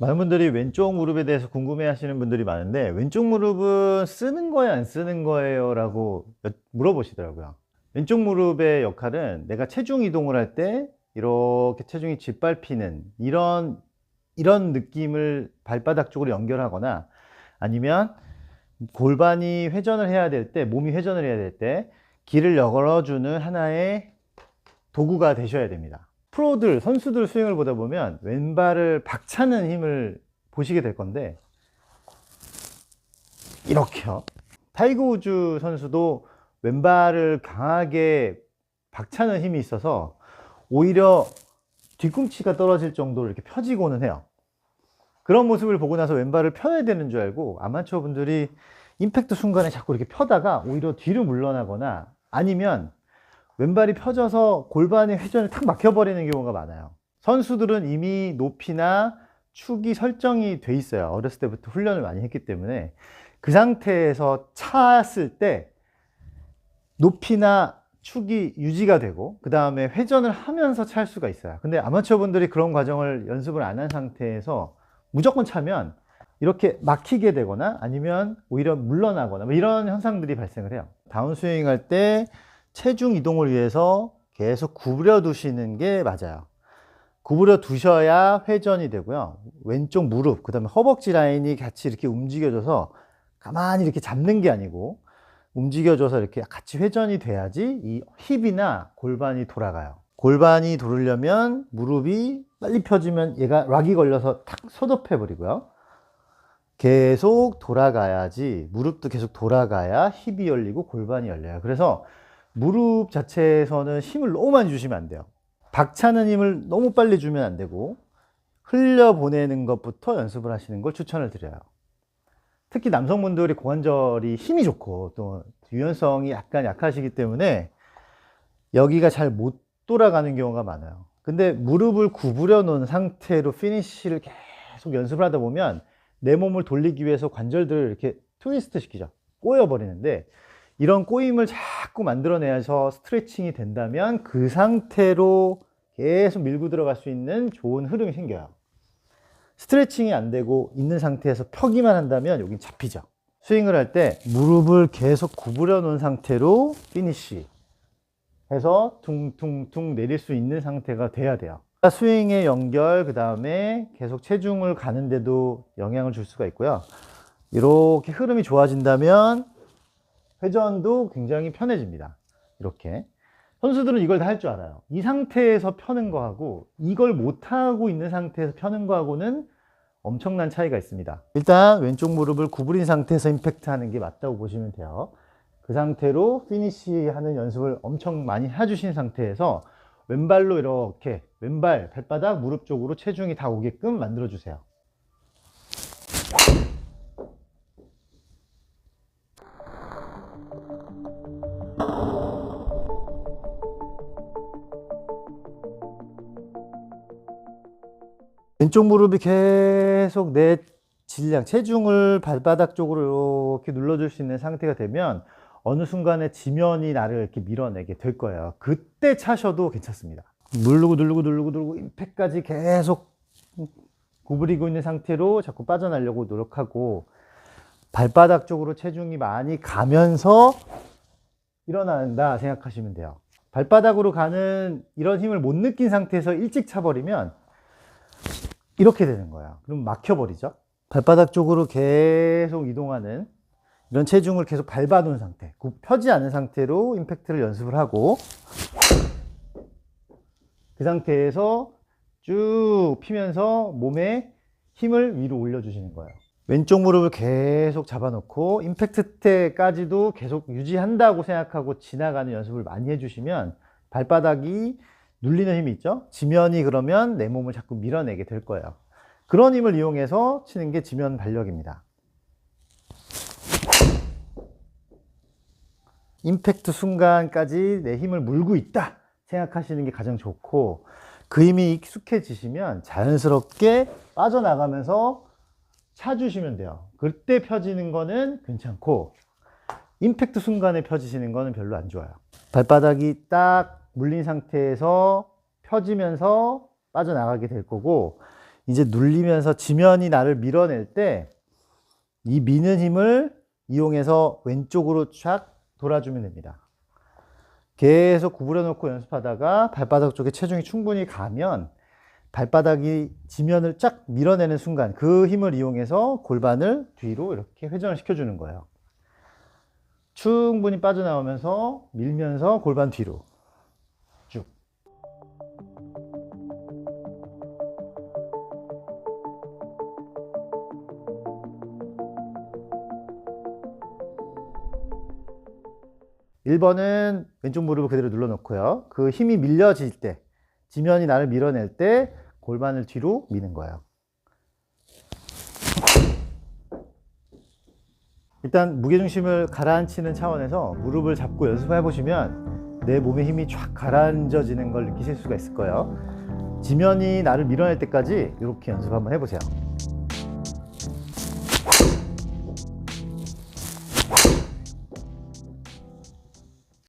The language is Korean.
많은 분들이 왼쪽 무릎에 대해서 궁금해 하시는 분들이 많은데 왼쪽 무릎은 쓰는 거예요 안 쓰는 거예요 라고 여- 물어보시더라고요. 왼쪽 무릎의 역할은 내가 체중 이동을 할 때 이렇게 체중이 짓밟히는 이런 이런 느낌을 발바닥 쪽으로 연결하거나 아니면 골반이 회전을 해야 될 때 몸이 회전을 해야 될 때 길을 열어주는 하나의 도구가 되셔야 됩니다 프로들 선수들 스윙을 보다 보면 왼발을 박차는 힘을 보시게 될 건데 이렇게요. 타이거 우즈 선수도 왼발을 강하게 박차는 힘이 있어서 오히려 뒤꿈치가 떨어질 정도로 이렇게 펴지고는 해요. 그런 모습을 보고 나서 왼발을 펴야 되는 줄 알고 아마추어 분들이 임팩트 순간에 자꾸 이렇게 펴다가 오히려 뒤로 물러나거나 아니면 왼발이 펴져서 골반의 회전을 탁 막혀버리는 경우가 많아요. 선수들은 이미 높이나 축이 설정이 돼 있어요. 어렸을 때부터 훈련을 많이 했기 때문에 그 상태에서 찼을 때 높이나 축이 유지가 되고 그 다음에 회전을 하면서 찰 수가 있어요. 근데 아마추어 분들이 그런 과정을 연습을 안 한 상태에서 무조건 차면 이렇게 막히게 되거나 아니면 오히려 물러나거나 뭐 이런 현상들이 발생을 해요. 다운스윙 할 때 체중 이동을 위해서 계속 구부려 두시는 게 맞아요. 구부려 두셔야 회전이 되고요. 왼쪽 무릎, 그 다음에 허벅지 라인이 같이 이렇게 움직여져서 가만히 이렇게 잡는 게 아니고 움직여져서 이렇게 같이 회전이 돼야지 이 힙이나 골반이 돌아가요. 골반이 돌으려면 무릎이 빨리 펴지면 얘가 락이 걸려서 탁 소덮해 버리고요. 계속 돌아가야지 무릎도 계속 돌아가야 힙이 열리고 골반이 열려요. 그래서 무릎 자체에서는 힘을 너무 많이 주시면 안 돼요. 박차는 힘을 너무 빨리 주면 안 되고 흘려 보내는 것부터 연습을 하시는 걸 추천을 드려요. 특히 남성분들이 고관절이 힘이 좋고 또 유연성이 약간 약하시기 때문에 여기가 잘 못 돌아가는 경우가 많아요. 근데 무릎을 구부려 놓은 상태로 피니쉬를 계속 연습을 하다 보면 내 몸을 돌리기 위해서 관절들을 이렇게 트위스트 시키죠. 꼬여버리는데 이런 꼬임을 자꾸 만들어내서 스트레칭이 된다면 그 상태로 계속 밀고 들어갈 수 있는 좋은 흐름이 생겨요. 스트레칭이 안 되고 있는 상태에서 펴기만 한다면 여긴 잡히죠. 스윙을 할 때 무릎을 계속 구부려 놓은 상태로 피니쉬 해서 퉁퉁퉁 내릴 수 있는 상태가 돼야 돼요. 스윙의 연결, 그 다음에 계속 체중을 가는데도 영향을 줄 수가 있고요. 이렇게 흐름이 좋아진다면 회전도 굉장히 편해집니다. 이렇게. 선수들은 이걸 다 할 줄 알아요. 이 상태에서 펴는 거하고 이걸 못하고 있는 상태에서 펴는 거하고는 엄청난 차이가 있습니다. 일단 왼쪽 무릎을 구부린 상태에서 임팩트 하는 게 맞다고 보시면 돼요. 그 상태로 피니시 하는 연습을 엄청 많이 해주신 상태에서 왼발로 이렇게 왼발, 발바닥, 무릎 쪽으로 체중이 다 오게끔 만들어 주세요. 왼쪽 무릎이 계속 내 질량, 체중을 발바닥 쪽으로 이렇게 눌러줄 수 있는 상태가 되면 어느 순간에 지면이 나를 이렇게 밀어내게 될 거예요. 그때 차셔도 괜찮습니다. 누르고 누르고 누르고 누르고 임팩까지 계속 구부리고 있는 상태로 자꾸 빠져나려고 노력하고 발바닥 쪽으로 체중이 많이 가면서 일어난다 생각하시면 돼요. 발바닥으로 가는 이런 힘을 못 느낀 상태에서 일찍 차버리면 이렇게 되는 거야. 그럼 막혀버리죠. 발바닥 쪽으로 계속 이동하는 이런 체중을 계속 밟아놓은 상태, 굽 펴지 않은 상태로 임팩트를 연습을 하고 그 상태에서 쭉 피면서 몸에 힘을 위로 올려주시는 거예요. 왼쪽 무릎을 계속 잡아놓고 임팩트 때까지도 계속 유지한다고 생각하고 지나가는 연습을 많이 해주시면 발바닥이 눌리는 힘이 있죠? 지면이 그러면 내 몸을 자꾸 밀어내게 될 거예요. 그런 힘을 이용해서 치는 게 지면 발력입니다. 임팩트 순간까지 내 힘을 물고 있다 생각하시는 게 가장 좋고 그 힘이 익숙해지시면 자연스럽게 빠져나가면서 차주시면 돼요. 그때 펴지는 거는 괜찮고 임팩트 순간에 펴지시는 거는 별로 안 좋아요. 발바닥이 딱 물린 상태에서 펴지면서 빠져나가게 될 거고 이제 눌리면서 지면이 나를 밀어낼 때 이 미는 힘을 이용해서 왼쪽으로 쫙 돌아주면 됩니다. 계속 구부려 놓고 연습하다가 발바닥 쪽에 체중이 충분히 가면 발바닥이 지면을 쫙 밀어내는 순간 그 힘을 이용해서 골반을 뒤로 이렇게 회전을 시켜주는 거예요. 충분히 빠져나오면서 밀면서 골반 뒤로 1번은 왼쪽 무릎을 그대로 눌러놓고요. 그 힘이 밀려질 때, 지면이 나를 밀어낼 때 골반을 뒤로 미는 거예요. 일단 무게중심을 가라앉히는 차원에서 무릎을 잡고 연습해 보시면 내 몸의 힘이 쫙 가라앉아지는 걸 느끼실 수가 있을 거예요. 지면이 나를 밀어낼 때까지 이렇게 연습 한번 해보세요.